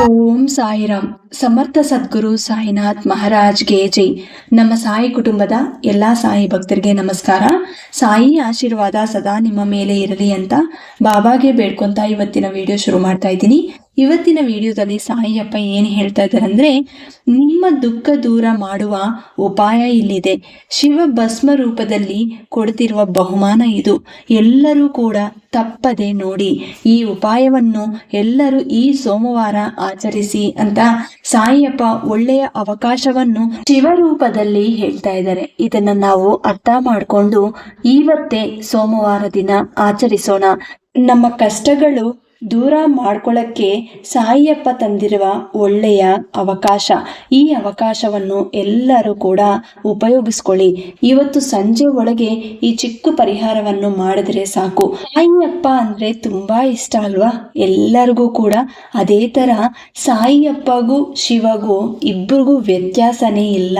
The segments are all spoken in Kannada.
ಓಂ ಸಾಯಿರಾಮ್. ಸಮರ್ಥ ಸದ್ಗುರು ಸಾಯಿನಾಥ್ ಮಹಾರಾಜ್ಗೆ ಜೈ. ನಮ್ಮ ಸಾಯಿ ಕುಟುಂಬದ ಎಲ್ಲಾ ಸಾಯಿ ಭಕ್ತರಿಗೆ ನಮಸ್ಕಾರ. ಸಾಯಿ ಆಶೀರ್ವಾದ ಸದಾ ನಿಮ್ಮ ಮೇಲೆ ಇರಲಿ ಅಂತ ಬಾಬಾಗೆ ಬೇಡ್ಕೊಂತ ಇವತ್ತಿನ ವಿಡಿಯೋ ಶುರು ಮಾಡ್ತಾ ಇದ್ದೀನಿ. ಇವತ್ತಿನ ವಿಡಿಯೋದಲ್ಲಿ ಸಾಯಿಯಪ್ಪ ಏನು ಹೇಳ್ತಾ ಇದ್ದಾರೆ ಅಂದರೆ, ನಿಮ್ಮ ದುಃಖ ದೂರ ಮಾಡುವ ಉಪಾಯ ಇಲ್ಲಿದೆ. ಶಿವ ಭಸ್ಮ ರೂಪದಲ್ಲಿ ಕೊಡ್ತಿರುವ ಬಹುಮಾನ ಇದು. ಎಲ್ಲರೂ ಕೂಡ ತಪ್ಪದೆ ನೋಡಿ, ಈ ಉಪಾಯವನ್ನು ಎಲ್ಲರೂ ಈ ಸೋಮವಾರ ಆಚರಿಸಿ ಅಂತ ಸಾಯಿಯಪ್ಪ ಒಳ್ಳೆಯ ಅವಕಾಶವನ್ನು ಶಿವರೂಪದಲ್ಲಿ ಹೇಳ್ತಾ ಇದ್ದಾರೆ. ಇದನ್ನ ನಾವು ಅರ್ಥ ಮಾಡಿಕೊಂಡು ಇವತ್ತೇ ಸೋಮವಾರ ದಿನ ಆಚರಿಸೋಣ. ನಮ್ಮ ಕಷ್ಟಗಳು ದೂರ ಮಾಡ್ಕೊಳ್ಳೋಕ್ಕೆ ಸಾಯಿಯಪ್ಪ ತಂದಿರುವ ಒಳ್ಳೆಯ ಅವಕಾಶ. ಈ ಅವಕಾಶವನ್ನು ಎಲ್ಲರೂ ಕೂಡ ಉಪಯೋಗಿಸ್ಕೊಳ್ಳಿ. ಇವತ್ತು ಸಂಜೆ ಒಳಗೆ ಈ ಚಿಕ್ಕ ಪರಿಹಾರವನ್ನು ಮಾಡಿದ್ರೆ ಸಾಕು. ಸಾಯಿಯಪ್ಪ ಅಂದ್ರೆ ತುಂಬಾ ಇಷ್ಟ ಅಲ್ವಾ? ಎಲ್ಲರಿಗೂ ಕೂಡ ಅದೇ ತರ ಸಾಯಿಯಪ್ಪಗೂ ಶಿವಗೂ ಇಬ್ಬರಿಗೂ ವ್ಯತ್ಯಾಸನೇ ಇಲ್ಲ.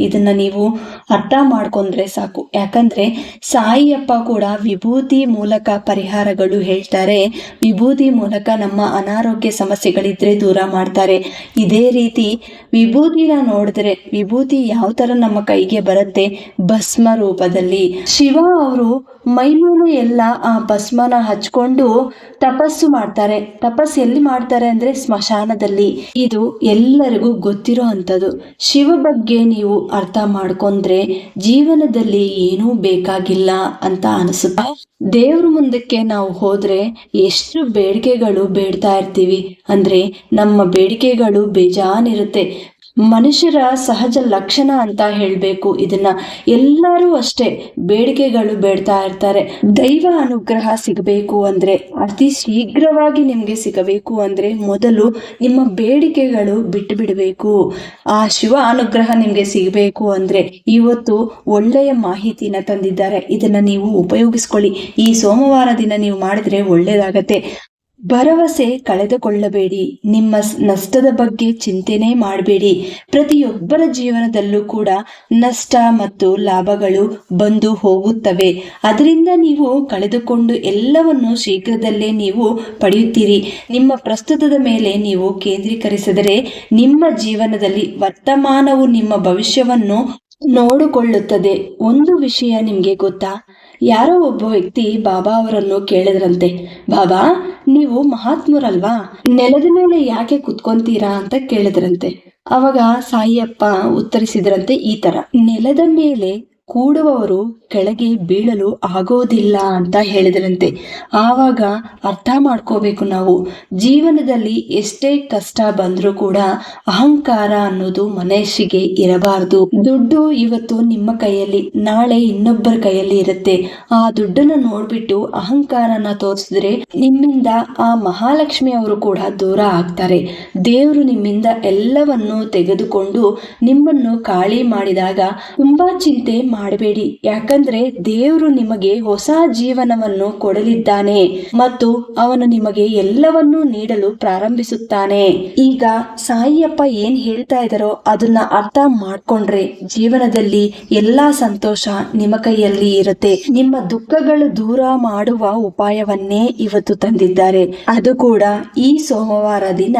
ಇದನ್ನು ನೀವು ಅರ್ಥ ಮಾಡ್ಕೊಂಡ್ರೆ ಸಾಕು. ಯಾಕಂದ್ರೆ ಸಾಯಿಯಪ್ಪ ಕೂಡ ವಿಭೂತಿ ಮೂಲಕ ಪರಿಹಾರಗಳು ಹೇಳ್ತಾರೆ. ವಿಭೂತಿ ಮೂಲಕ ನಮ್ಮ ಅನಾರೋಗ್ಯ ಸಮಸ್ಯೆಗಳಿದ್ರೆ ದೂರ ಮಾಡ್ತಾರೆ. ಇದೇ ರೀತಿ ವಿಭೂತಿನ ನೋಡಿದ್ರೆ ವಿಭೂತಿ ಯಾವ ತರ ನಮ್ಮ ಕೈಗೆ ಬರುತ್ತೆ? ಭಸ್ಮ ರೂಪದಲ್ಲಿ. ಶಿವ ಅವರು ಮೈಮೇಲೆ ಎಲ್ಲ ಆ ಭಸ್ಮನ ಹಚ್ಕೊಂಡು ತಪಸ್ಸು ಮಾಡ್ತಾರೆ. ತಪಸ್ಸು ಎಲ್ಲಿ ಮಾಡ್ತಾರೆ ಅಂದ್ರೆ ಸ್ಮಶಾನದಲ್ಲಿ. ಇದು ಎಲ್ಲರಿಗೂ ಗೊತ್ತಿರೋ ಅಂಥದ್ದು. ಶಿವ ಬಗ್ಗೆ ನೀವು ಅರ್ಥ ಮಾಡ್ಕೊಂಡ್ರೆ ಜೀವನದಲ್ಲಿ ಏನೂ ಬೇಕಾಗಿಲ್ಲ ಅಂತ ಅನಿಸುತ್ತೆ. ದೇವ್ರ ಮುಂದಕ್ಕೆ ನಾವು ಹೋದ್ರೆ ಎಷ್ಟು ಬೇಡಿಕೆಗಳು ಬೇಡ್ತಾ ಇರ್ತೀವಿ. ಅಂದ್ರೆ ನಮ್ಮ ಬೇಡಿಕೆಗಳು ಬೇಜಾನಿರುತ್ತೆ. ಮನುಷ್ಯರ ಸಹಜ ಲಕ್ಷಣ ಅಂತ ಹೇಳಬೇಕು. ಇದನ್ನ ಎಲ್ಲರೂ ಅಷ್ಟೇ ಬೇಡಿಕೆಗಳು ಬೇಡ್ತಾ ಇರ್ತಾರೆ. ದೈವ ಅನುಗ್ರಹ ಸಿಗಬೇಕು ಅಂದ್ರೆ, ಅತಿ ಶೀಘ್ರವಾಗಿ ನಿಮಗೆ ಸಿಗಬೇಕು ಅಂದ್ರೆ ಮೊದಲು ನಿಮ್ಮ ಬೇಡಿಕೆಗಳು ಬಿಟ್ಟು ಬಿಡಬೇಕು ಆ ಶಿವ ಅನುಗ್ರಹ ನಿಮ್ಗೆ ಸಿಗಬೇಕು ಅಂದ್ರೆ ಇವತ್ತು ಒಳ್ಳೆಯ ಮಾಹಿತಿನ ತಂದಿದ್ದಾರೆ. ಇದನ್ನ ನೀವು ಉಪಯೋಗಿಸ್ಕೊಳ್ಳಿ. ಈ ಸೋಮವಾರ ದಿನ ನೀವು ಮಾಡಿದ್ರೆ ಒಳ್ಳೇದಾಗತ್ತೆ. ಭರವಸೆ ಕಳೆದುಕೊಳ್ಳಬೇಡಿ. ನಿಮ್ಮ ನಷ್ಟದ ಬಗ್ಗೆ ಚಿಂತೆನೆ ಮಾಡಬೇಡಿ. ಪ್ರತಿಯೊಬ್ಬರ ಜೀವನದಲ್ಲೂ ಕೂಡ ನಷ್ಟ ಮತ್ತು ಲಾಭಗಳು ಬಂದು ಹೋಗುತ್ತವೆ. ಅದರಿಂದ ನೀವು ಕಳೆದುಕೊಂಡು ಎಲ್ಲವನ್ನು ಶೀಘ್ರದಲ್ಲೇ ನೀವು ಪಡೆಯುತ್ತೀರಿ. ನಿಮ್ಮ ಪ್ರಸ್ತುತದ ಮೇಲೆ ನೀವು ಕೇಂದ್ರೀಕರಿಸಿದರೆ ನಿಮ್ಮ ಜೀವನದಲ್ಲಿ ವರ್ತಮಾನವು ನಿಮ್ಮ ಭವಿಷ್ಯವನ್ನು ನೋಡಿಕೊಳ್ಳುತ್ತದೆ. ಒಂದು ವಿಷಯ ನಿಮಗೆ ಗೊತ್ತಾ? ಯಾರೋ ಒಬ್ಬ ವ್ಯಕ್ತಿ ಬಾಬಾ ಅವರನ್ನು ಕೇಳಿದ್ರಂತೆ, ಬಾಬಾ, ನೀವು ಮಹಾತ್ಮರಲ್ವಾ? ನೆಲದ ಮೇಲೆ ಯಾಕೆ ಕುತ್ಕೊಂತೀರಾ ಅಂತ ಕೇಳಿದ್ರಂತೆ. ಅವಾಗ ಸಾಯಿಯಪ್ಪ ಉತ್ತರಿಸಿದ್ರಂತೆ ಈ ತರ, ನೆಲದ ಮೇಲೆ ಕೂಡುವವರು ಕೆಳಗೆ ಬೀಳಲು ಆಗೋದಿಲ್ಲ ಅಂತ ಹೇಳಿದ್ರಂತೆ. ಆವಾಗ ಅರ್ಥ ಮಾಡ್ಕೋಬೇಕು ನಾವು. ಜೀವನದಲ್ಲಿ ಎಷ್ಟೇ ಕಷ್ಟ ಬಂದರೂ ಕೂಡ ಅಹಂಕಾರ ಅನ್ನೋದು ಮನಸ್ಸಿಗೆ ಇರಬಾರದು. ದುಡ್ಡು ಇವತ್ತು ನಿಮ್ಮ ಕೈಯಲ್ಲಿ, ನಾಳೆ ಇನ್ನೊಬ್ಬರ ಕೈಯಲ್ಲಿ ಇರುತ್ತೆ. ಆ ದುಡ್ಡನ್ನು ನೋಡ್ಬಿಟ್ಟು ಅಹಂಕಾರನ ತೋರಿಸಿದ್ರೆ ನಿಮ್ಮಿಂದ ಆ ಮಹಾಲಕ್ಷ್ಮಿ ಅವರು ಕೂಡ ದೂರ ಆಗ್ತಾರೆ. ದೇವರು ನಿಮ್ಮಿಂದ ಎಲ್ಲವನ್ನು ತೆಗೆದುಕೊಂಡು ನಿಮ್ಮನ್ನು ಖಾಲಿ ಮಾಡಿದಾಗ ತುಂಬಾ ಚಿಂತೆ ಮಾಡಬೇಡಿ. ಯಾಕಂದ್ರೆ ದೇವರು ನಿಮಗೆ ಹೊಸ ಜೀವನವನ್ನು ಕೊಡಲಿದ್ದಾನೆ ಮತ್ತು ಅವನು ನಿಮಗೆ ಎಲ್ಲವನ್ನೂ ನೀಡಲು ಪ್ರಾರಂಭಿಸುತ್ತಾನೆ. ಈಗ ಸಾಯಿಯಪ್ಪ ಏನ್ ಹೇಳ್ತಾ ಇದಾರೋ ಅದನ್ನ ಅರ್ಥ ಮಾಡ್ಕೊಂಡ್ರೆ ಜೀವನದಲ್ಲಿ ಎಲ್ಲಾ ಸಂತೋಷ ನಿಮ್ಮ ಕೈಯಲ್ಲಿ ಇರುತ್ತೆ. ನಿಮ್ಮ ದುಃಖಗಳು ದೂರ ಮಾಡುವ ಉಪಾಯವನ್ನೇ ಇವತ್ತು ತಂದಿದ್ದಾರೆ. ಅದು ಕೂಡ ಈ ಸೋಮವಾರ ದಿನ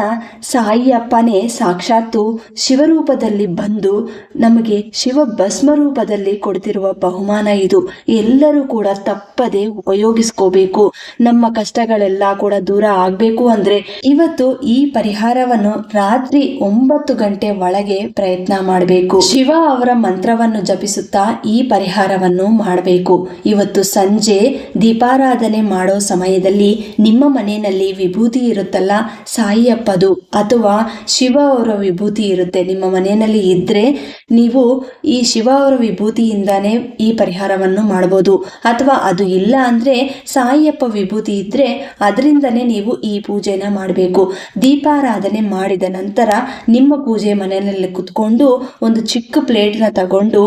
ಸಾಯಿಯಪ್ಪನೇ ಸಾಕ್ಷಾತ್ತು ಶಿವರೂಪದಲ್ಲಿ ಬಂದು ನಮಗೆ ಶಿವ ಭಸ್ಮ ರೂಪದಲ್ಲಿ ಕೊಡ್ತಿರುವ ಬಹುಮಾನ ಇದು. ಎಲ್ಲರೂ ಕೂಡ ತಪ್ಪದೆ ಉಪಯೋಗಿಸ್ಕೋಬೇಕು. ನಮ್ಮ ಕಷ್ಟಗಳೆಲ್ಲ ಕೂಡ ದೂರ ಆಗ್ಬೇಕು ಅಂದ್ರೆ ಇವತ್ತು ಈ ಪರಿಹಾರವನ್ನು ರಾತ್ರಿ ಒಂಬತ್ತು ಗಂಟೆ ಒಳಗೆ ಪ್ರಯತ್ನ ಮಾಡಬೇಕು. ಶಿವ ಅವರ ಮಂತ್ರವನ್ನು ಜಪಿಸುತ್ತಾ ಈ ಪರಿಹಾರವನ್ನು ಮಾಡಬೇಕು. ಇವತ್ತು ಸಂಜೆ ದೀಪಾರಾಧನೆ ಮಾಡೋ ಸಮಯದಲ್ಲಿ ನಿಮ್ಮ ಮನೆಯಲ್ಲಿ ವಿಭೂತಿ ಇರುತ್ತಲ್ಲ, ಸಾಯಿಯಪ್ಪದು. ಅಥವಾ ಶಿವ ಅವರ ವಿಭೂತಿ ಇರುತ್ತೆ. ನಿಮ್ಮ ಮನೆಯಲ್ಲಿ ಇದ್ರೆ ನೀವು ಈ ಶಿವ ಅವರ ವಿಭೂತಿಯಿಂದಾನೇ ಈ ಪರಿಹಾರವನ್ನು ಮಾಡಬಹುದು. ಅಥವಾ ಅದು ಇಲ್ಲ ಅಂದ್ರೆ ಸಾಯಿಯಪ್ಪ ವಿಭೂತಿ ಇದ್ದರೆ ಅದರಿಂದನೇ ನೀವು ಈ ಪೂಜೆನ ಮಾಡಬೇಕು. ದೀಪಾರಾಧನೆ ಮಾಡಿದ ನಂತರ ನಿಮ್ಮ ಪೂಜೆ ಮನೆಯಲ್ಲಿ ಕುತ್ಕೊಂಡು ಒಂದು ಚಿಕ್ಕ ಪ್ಲೇಟ್ನ ತಗೊಂಡು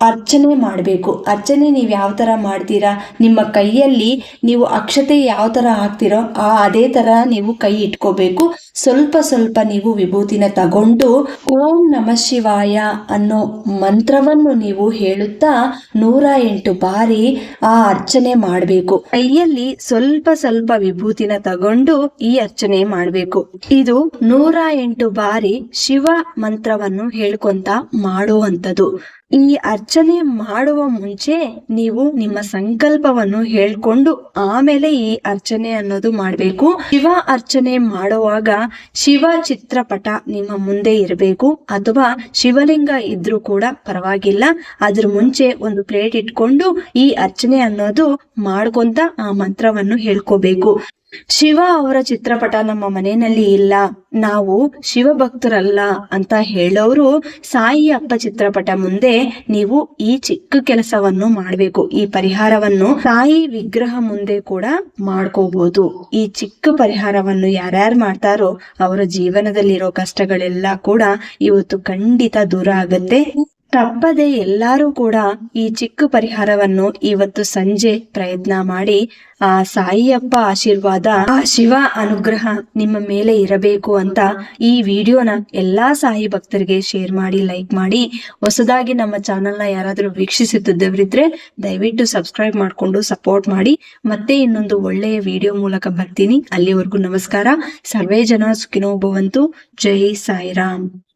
ಅರ್ಚನೆ ಮಾಡಬೇಕು. ಅರ್ಚನೆ ನೀವು ಯಾವ ಥರ ಮಾಡ್ತೀರಾ? ನಿಮ್ಮ ಕೈಯಲ್ಲಿ ನೀವು ಅಕ್ಷತೆ ಯಾವ ಥರ ಹಾಕ್ತಿರೋ ಆ ಅದೇ ಥರ ನೀವು ಕೈ ಇಟ್ಕೋಬೇಕು. ಸ್ವಲ್ಪ ಸ್ವಲ್ಪ ನೀವು ವಿಭೂತಿನ ತಗೊಂಡು ಓಂ ನಮ ಶಿವಾಯ ಅನ್ನೋ ಮಂತ್ರವನ್ನು ನೀವು ಹೇಳುತ್ತಾ ನೂರ ಎಂಟು ಬಾರಿ ಆ ಅರ್ಚನೆ ಮಾಡಬೇಕು. ಕೈಯಲ್ಲಿ ಸ್ವಲ್ಪ ಸ್ವಲ್ಪ ವಿಭೂತಿನ ತಗೊಂಡು ಈ ಅರ್ಚನೆ ಮಾಡಬೇಕು. ಇದು ನೂರ ಎಂಟು ಬಾರಿ ಶಿವ ಮಂತ್ರವನ್ನು ಹೇಳ್ಕೊಂತ ಮಾಡುವಂಥದ್ದು. ಈ ಅರ್ಚನೆ ಮಾಡುವ ಮುಂಚೆ ನೀವು ನಿಮ್ಮ ಸಂಕಲ್ಪವನ್ನು ಹೇಳ್ಕೊಂಡು ಆಮೇಲೆ ಈ ಅರ್ಚನೆ ಅನ್ನೋದು ಮಾಡಬೇಕು. ಶಿವ ಅರ್ಚನೆ ಮಾಡುವಾಗ ಶಿವ ಚಿತ್ರಪಟ ನಿಮ್ಮ ಮುಂದೆ ಇರಬೇಕು. ಅಥವಾ ಶಿವಲಿಂಗ ಇದ್ರೂ ಕೂಡ ಪರವಾಗಿಲ್ಲ. ಅದ್ರ ಮುಂಚೆ ಒಂದು ಪ್ಲೇಟ್ ಇಟ್ಕೊಂಡು ಈ ಅರ್ಚನೆ ಅನ್ನೋದು ಮಾಡ್ಕೊಂತ ಆ ಮಂತ್ರವನ್ನು ಹೇಳ್ಕೋಬೇಕು. ಶಿವ ಅವರ ಚಿತ್ರಪಟ ನಮ್ಮ ಮನೆಯಲ್ಲಿ ಇಲ್ಲ. ನಾವು ಶಿವ ಭಕ್ತರಲ್ಲ ಅಂತ ಹೇಳೋರು ಸಾಯಿ ಅಪ್ಪ ಚಿತ್ರಪಟ ಮುಂದೆ ನೀವು ಈ ಚಿಕ್ಕ ಕೆಲಸವನ್ನು ಮಾಡಬೇಕು. ಈ ಪರಿಹಾರವನ್ನು ಸಾಯಿ ವಿಗ್ರಹ ಮುಂದೆ ಕೂಡ ಮಾಡ್ಕೋಬಹುದು ಈ ಚಿಕ್ಕ ಪರಿಹಾರವನ್ನು ಯಾರ್ಯಾರು ಮಾಡ್ತಾರೋ ಅವರ ಜೀವನದಲ್ಲಿರೋ ಕಷ್ಟಗಳೆಲ್ಲ ಕೂಡ ಇವತ್ತು ಖಂಡಿತ ದೂರ ಆಗುತ್ತೆ. ತಪ್ಪದೆ ಎಲ್ಲರೂ ಕೂಡ ಈ ಚಿಕ್ಕ ಪರಿಹಾರವನ್ನು ಇವತ್ತು ಸಂಜೆ ಪ್ರಯತ್ನ ಮಾಡಿ ಆ ಸಾಯಿಯಪ್ಪ ಆಶೀರ್ವಾದ, ಆ ಶಿವ ಅನುಗ್ರಹ ನಿಮ್ಮ ಮೇಲೆ ಇರಬೇಕು ಅಂತ ಈ ವಿಡಿಯೋನ ಎಲ್ಲಾ ಸಾಯಿ ಭಕ್ತರಿಗೆ ಶೇರ್ ಮಾಡಿ, ಲೈಕ್ ಮಾಡಿ. ಹೊಸದಾಗಿ ನಮ್ಮ ಚಾನೆಲ್ನ ಯಾರಾದರೂ ವೀಕ್ಷಿಸುತ್ತಿದ್ದವರಿದ್ರೆ ದಯವಿಟ್ಟು ಸಬ್ಸ್ಕ್ರೈಬ್ ಮಾಡಿಕೊಂಡು ಸಪೋರ್ಟ್ ಮಾಡಿ. ಮತ್ತೆ ಇನ್ನೊಂದು ಒಳ್ಳೆಯ ವಿಡಿಯೋ ಮೂಲಕ ಬರ್ತೀನಿ. ಅಲ್ಲಿವರೆಗೂ ನಮಸ್ಕಾರ. ಸರ್ವೇ ಜನ ಸುಖಿನೋ ಭವಂತು. ಜೈ ಸಾಯಿರಾಮ್.